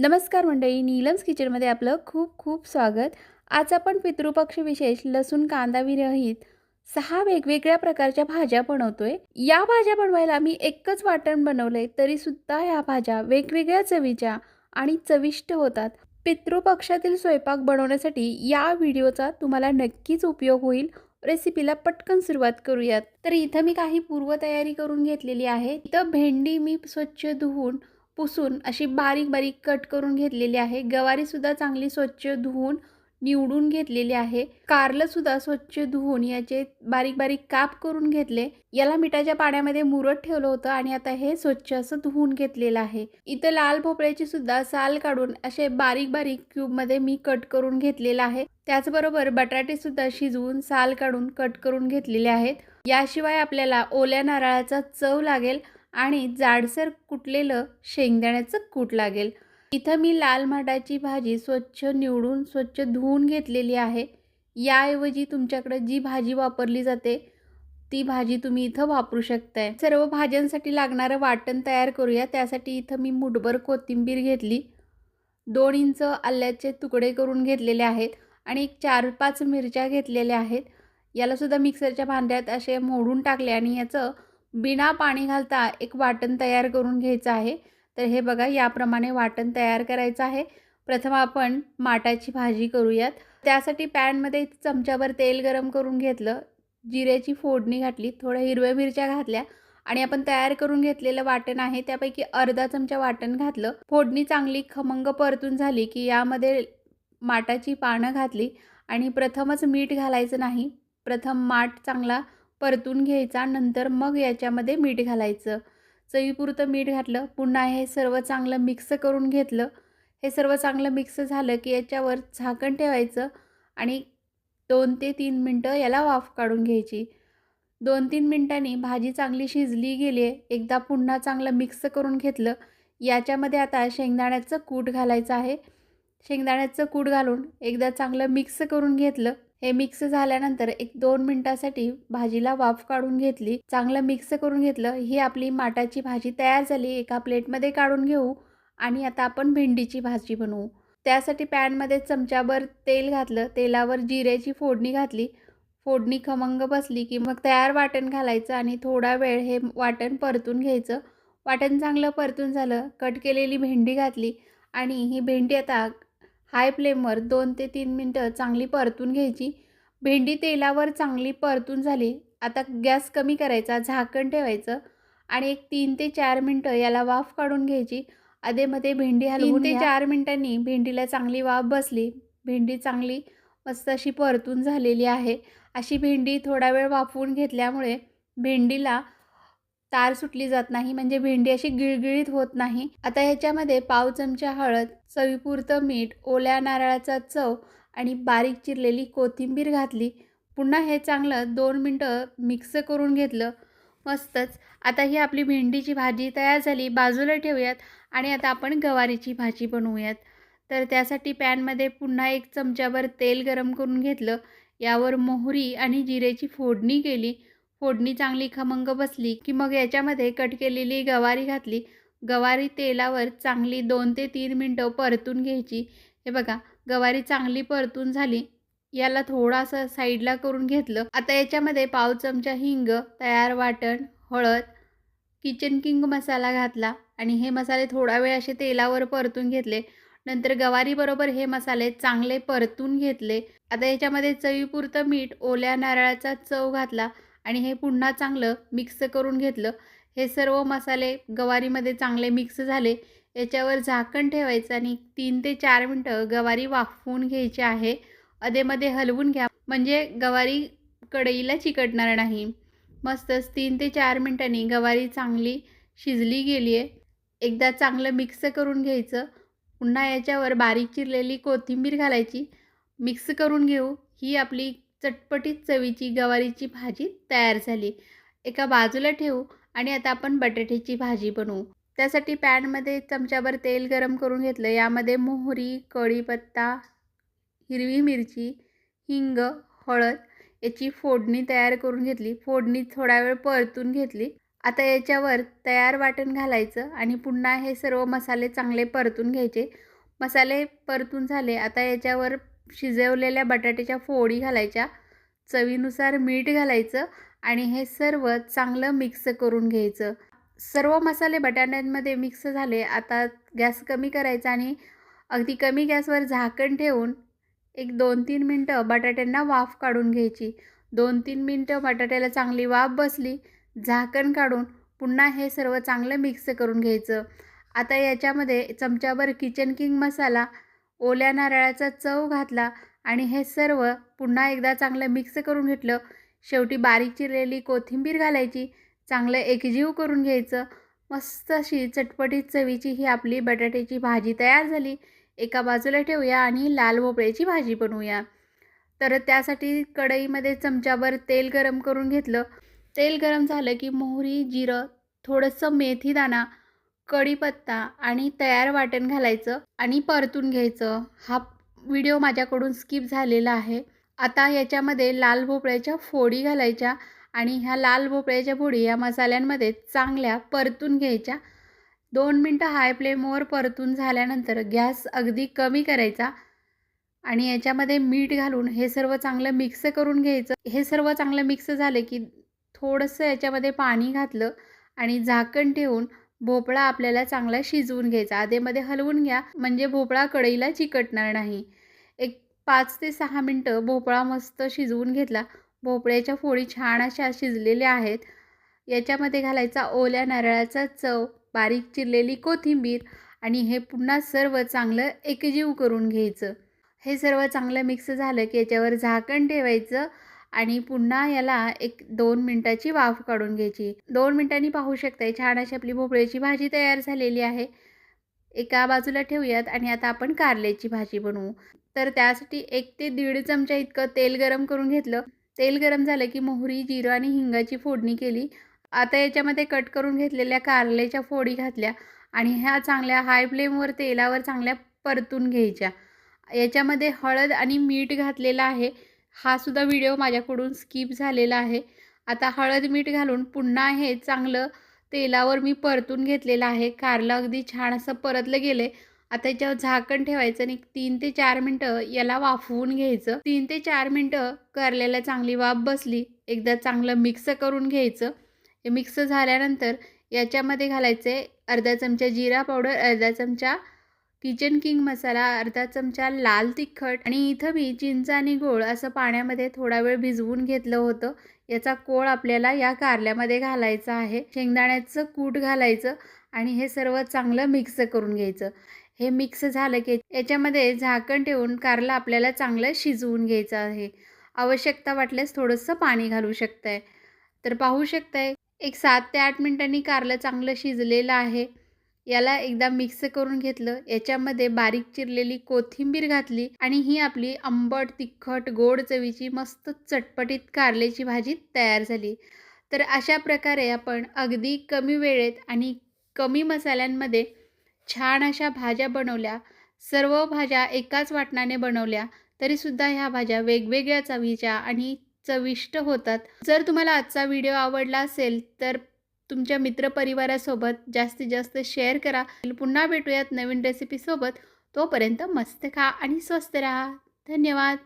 नमस्कार मंडळी नीलम्स किचनमध्ये आपलं खूप खूप स्वागत. आज आपण पितृपक्ष विशेष लसूण कांदा विरहित सहा वेगवेगळ्या प्रकारच्या भाज्या बनवतोय. या भाज्या बनवायला मी एकच वाटण बनवलंय तरी सुद्धा या भाज्या वेगवेगळ्या चवीच्या आणि चविष्ट होतात. पितृपक्षातील स्वयंपाक बनवण्यासाठी या व्हिडिओचा तुम्हाला नक्कीच उपयोग होईल. रेसिपीला पटकन सुरुवात करूयात. तर इथं मी काही पूर्वतयारी करून घेतलेली आहे. इथं भेंडी मी स्वच्छ धुवून पुसून अशी बारीक बारीक कट करून घेतलेली आहे. गवारीसुद्धा चांगली स्वच्छ धुवून निवडून घेतलेली आहे. कारलंसुद्धा स्वच्छ धुवून याचे बारीक बारीक काप करून घेतले. याला मिठाच्या पाण्यामध्ये मुरत ठेवलं होतं आणि आता हे स्वच्छ असं धुवून घेतलेलं आहे. इथं लाल भोपळ्याची सुद्धा साल काढून असे बारीक बारीक क्यूबमध्ये मी कट करून घेतलेलं आहे. त्याचबरोबर बटाटे सुद्धा शिजवून साल काढून कट करून घेतलेले आहेत. याशिवाय आपल्याला ओल्या नारळाचा चव लागेल. आणि जाडसर कुटलेलं शेंगदाण्याचं कूट लागेल. इथं मी लाल माठाची भाजी स्वच्छ निवडून स्वच्छ धुवून घेतलेली आहे. याऐवजी तुमच्याकडे जी भाजी वापरली जाते ती भाजी तुम्ही इथं वापरू शकताय. सर्व भाज्यांसाठी लागणारं वाटण तयार करूया. त्यासाठी इथं मी मुठभर कोथिंबीर घेतली. दोन इंच आल्याचे तुकडे करून घेतलेले आहेत आणि एक चार पाच मिरच्या घेतलेल्या आहेत. यालासुद्धा मिक्सरच्या भांड्यात असे मोडून टाकले आणि याचं बिना पाणी घालता एक वाटण तयार करून घ्यायचं आहे. तर हे बघा याप्रमाणे वाटण तयार करायचं आहे. प्रथम आपण माटाची भाजी करूयात. त्यासाठी पॅनमध्ये चमच्यावर तेल गरम करून घेतलं. जिऱ्याची फोडणी घातली थोड्या हिरव्या मिरच्या घातल्या आणि आपण तयार करून घेतलेलं वाटण आहे. त्यापैकी अर्धा चमचा वाटण घातलं. फोडणी चांगली खमंग परतून झाली की यामध्ये माटाची पानं घातली आणि प्रथमच मीठ घालायचं नाही. प्रथम माठ चांगला परतून घ्यायचा नंतर मग याच्यामध्ये मीठ घालायचं. चवीपुरतं मीठ घातलं पुन्हा हे सर्व चांगलं मिक्स करून घेतलं. हे सर्व चांगलं मिक्स झालं की याच्यावर झाकण ठेवायचं आणि दोन ते तीन मिनटं याला वाफ काढून घ्यायची. दोन तीन मिनटांनी भाजी चांगली शिजली गेली आहे एकदा पुन्हा चांगलं मिक्स करून घेतलं. याच्यामध्ये आता शेंगदाण्याचं कूट घालायचं आहे. शेंगदाण्याचं कूट घालून एकदा चांगलं मिक्स करून घेतलं. हे मिक्स झाल्यानंतर एक दोन मिनटासाठी भाजीला वाफ काढून घेतली. चांगलं मिक्स करून घेतलं. ही आपली माटाची भाजी तयार झाली. एका प्लेटमध्ये काढून घेऊ आणि आता आपण भेंडीची भाजी बनवू. त्यासाठी पॅनमध्ये चमच्याभर तेल घातलं. तेलावर जिऱ्याची फोडणी घातली. फोडणी खमंग बसली की मग तयार वाटण घालायचं आणि थोडा वेळ हे वाटण परतून घ्यायचं. वाटण चांगलं परतून झालं. कट केलेली भेंडी घातली आणि ही भेंडी आता हाय फ्लेमवर दोन ते तीन मिनटं चांगली परतून घ्यायची. भेंडी तेलावर चांगली परतून झाली. आता गॅस कमी करायचा झाकण ठेवायचं आणि एक तीन ते चार मिनटं याला वाफ काढून घ्यायची. अधेमध्ये भेंडी हलवून ते चार मिनटांनी भेंडीला चांगली वाफ बसली. भेंडी चांगली मस्त अशी परतून झालेली आहे. अशी भेंडी थोडा वेळ वाफवून घेतल्यामुळे भेंडीला तार सुटली जात नाही म्हणजे भेंडी अशी गिळगिळीत होत नाही. आता ह्याच्यामध्ये पाव चमचा हळद चवीपुरतं मीठ ओल्या नारळाचा चव आणि बारीक चिरलेली कोथिंबीर घातली. पुन्हा हे चांगलं दोन मिनटं मिक्स करून घेतलं. मस्तच. आता ही आपली भेंडीची भाजी तयार झाली. बाजूला ठेवूयात आणि आता आपण गवारीची भाजी बनवूयात. तर त्यासाठी पॅनमध्ये पुन्हा एक चमच्यावर तेल गरम करून घेतलं. यावर मोहरी आणि जिरेची फोडणी केली. फोडणी चांगली खमंग बसली की मग याच्यामध्ये कट केलेली गवारी घातली. गवारी तेलावर चांगली दोन ते तीन मिनटं परतून घ्यायची. हे बघा गवारी चांगली परतून झाली. याला थोडासा साईडला करून घेतलं. आता याच्यामध्ये पाव चमचा हिंग तयार वाटण हळद किचन किंग मसाला घातला आणि हे मसाले थोडा वेळ असे तेलावर परतून घेतले. नंतर गवारीबरोबर हे मसाले चांगले परतून घेतले. आता याच्यामध्ये चवीपुरतं मीठ ओल्या नारळाचा चव घातला. आणि हे पुन्हा चांगलं मिक्स करून घेतलं. हे सर्व मसाले गवारीमध्ये चांगले मिक्स झाले. याच्यावर झाकण ठेवायचं आणि तीन ते चार मिनटं गवारी वाफवून घ्यायची आहे. अधेमध्ये हलवून घ्या. म्हणजे गवारी कढईला चिकटणार नाही. मस्तच तीन ते चार मिनटांनी गवारी चांगली शिजली गेली आहे एकदा चांगलं मिक्स करून घ्यायचं. पुन्हा याच्यावर बारीक चिरलेली कोथिंबीर घालायची. मिक्स करून घेऊ. ही आपली चटपटीत चवीची गवारीची भाजी तयार झाली. एका बाजूला ठेवू आणि आता आपण बटाट्याची भाजी बनवू. त्यासाठी पॅनमध्ये चमच्याभर तेल गरम करून घेतलं. यामध्ये मोहरी कढीपत्ता हिरवी मिरची हिंग हळद याची फोडणी तयार करून घेतली. फोडणी थोडा वेळ परतून घेतली. आता याच्यावर तयार वाटण घालायचं आणि पुन्हा हे सर्व मसाले चांगले परतून घ्यायचे. मसाले परतून झाले. आता याच्यावर शिजवलेल्या बटाट्याच्या फोडी घालायच्या चवीनुसार मीठ घालायचं आणि हे सर्व चांगलं मिक्स करून घ्यायचं. सर्व मसाले बटाट्यांमध्ये मिक्स झाले आता गॅस कमी करायचा आणि अगदी कमी गॅसवर झाकण ठेवून एक दोन तीन मिनटं बटाट्यांना वाफ काढून घ्यायची. दोन तीन मिनटं बटाट्याला चांगली वाफ बसली झाकण काढून पुन्हा हे सर्व चांगलं मिक्स करून घ्यायचं. आता याच्यामध्ये चमच्याभर किचन किंग मसाला ओल्या नारळाचा चव घातला आणि हे सर्व पुन्हा एकदा चांगलं मिक्स करून घेतलं. शेवटी बारीक चिरलेली कोथिंबीर घालायची चांगलं एकजीव करून घ्यायचं. मस्त अशी चटपटीत चवीची ही आपली बटाट्याची भाजी तयार झाली. एका बाजूला ठेवूया आणि लाल भोपळ्याची भाजी बनवूया. तर त्यासाठी कढईमध्ये चमच्यावर तेल गरम करून घेतलं. तेल गरम झालं की मोहरी जिरं थोडंसं मेथीदाणा कढीपत्ता आणि तयार वाटण घालायचं आणि परतून घ्यायचं. हा व्हिडिओ माझ्याकडून स्किप झालेला आहे. आता याच्यामध्ये लाल भोपळ्याच्या फोडी घालायच्या आणि ह्या लाल भोपळ्याच्या फोडी या मसाल्यांमध्ये चांगल्या परतून घ्यायच्या. दोन मिनटं हाय फ्लेमवर परतून झाल्यानंतर गॅस अगदी कमी करायचा आणि याच्यामध्ये मीठ घालून हे सर्व चांगलं मिक्स करून घ्यायचं. हे सर्व चांगलं मिक्स झालं की थोडंसं याच्यामध्ये पाणी घातलं आणि झाकण ठेवून भोपळा आपल्याला चांगला शिजवून घ्यायचा. आधेमध्ये हलवून घ्या म्हणजे भोपळा कढईला चिकटणार नाही. एक पाच ते सहा मिनटं भोपळा मस्त शिजवून घेतला. भोपळ्याच्या फोडी छान अशा शिजलेल्या आहेत. याच्यामध्ये घालायचा ओल्या नारळाचा चव बारीक चिरलेली कोथिंबीर आणि हे पुन्हा सर्व चांगलं एकजीव करून घ्यायचं. हे सर्व चांगलं मिक्स झालं की याच्यावर झाकण ठेवायचं. आणि पुन्हा याला एक दोन मिनटाची वाफ काढून घ्यायची. दोन मिनटांनी पाहू शकताय छान अशी आपली भोपळ्याची भाजी तयार झालेली आहे. एका बाजूला ठेवूयात आणि आता आपण कारल्याची भाजी बनवू. तर त्यासाठी एक ते दीड चमचा इतकं तेल गरम करून घेतलं. तेल गरम झालं की मोहरी जिरं आणि हिंगाची फोडणी केली. आता याच्यामध्ये कट करून घेतलेल्या कारल्याच्या फोडी घातल्या आणि ह्या चांगल्या हाय फ्लेमवर तेलावर चांगल्या परतून घ्यायच्या. याच्यामध्ये हळद आणि मीठ घातलेला आहे. हा सुद्धा व्हिडिओ माझ्याकडून स्किप झालेला आहे. आता हळद मीठ घालून पुन्हा हे चांगलं तेलावर मी परतून घेतलेलं आहे. कारलं अगदी छान असं परतलं गेले आता याच्यावर झाकण ठेवायचं आणि तीन ते चार मिनटं याला वाफवून घ्यायचं. तीन ते चार मिनटं कारल्याला चांगली वाफ बसली. एकदा चांगलं मिक्स करून घ्यायचं. हे मिक्स झाल्यानंतर याच्यामध्ये घालायचे अर्धा चमचा जिरा पावडर अर्धा चमचा किचन किंग मसाला अर्धा चमचा लाल तिखट आणि इथं मी चिंच आणि गोळ असं पाण्यामध्ये थोडा वेळ भिजवून घेतलं होतं. याचा कोळ आपल्याला या कारल्यामध्ये घालायचा आहे. शेंगदाण्याचं कूट घालायचं आणि हे सर्व चांगलं मिक्स करून घ्यायचं. हे मिक्स झालं की याच्यामध्ये झाकण ठेवून कारला आपल्याला चांगलं शिजवून घ्यायचं आहे. आवश्यकता वाटल्यास थोडंसं पाणी घालू शकताय. तर पाहू शकताय एक सात ते आठ मिनिटांनी कारलं चांगलं शिजलेलं आहे. याला एकदा मिक्स करून घेतलं. याच्यामध्ये बारीक चिरलेली कोथिंबीर घातली आणि ही आपली आंबट तिखट गोड चवीची मस्त चटपटीत कारल्याची भाजी तयार झाली. तर अशा प्रकारे आपण अगदी कमी वेळेत आणि कमी मसाल्यांमध्ये छान अशा भाज्या बनवल्या. सर्व भाज्या एकाच वाटणाने बनवल्या. तरीसुद्धा ह्या भाज्या वेगवेगळ्या चवीच्या आणि चविष्ट होतात. जर तुम्हाला आजचा व्हिडिओ आवडला असेल तर तुमच्या मित्रपरिवारासोबत जास्तीत जास्त शेअर करा. पुन्हा भेटूयात नवीन रेसिपीसोबत तोपर्यंत मस्त खा आणि स्वस्त राहा. धन्यवाद.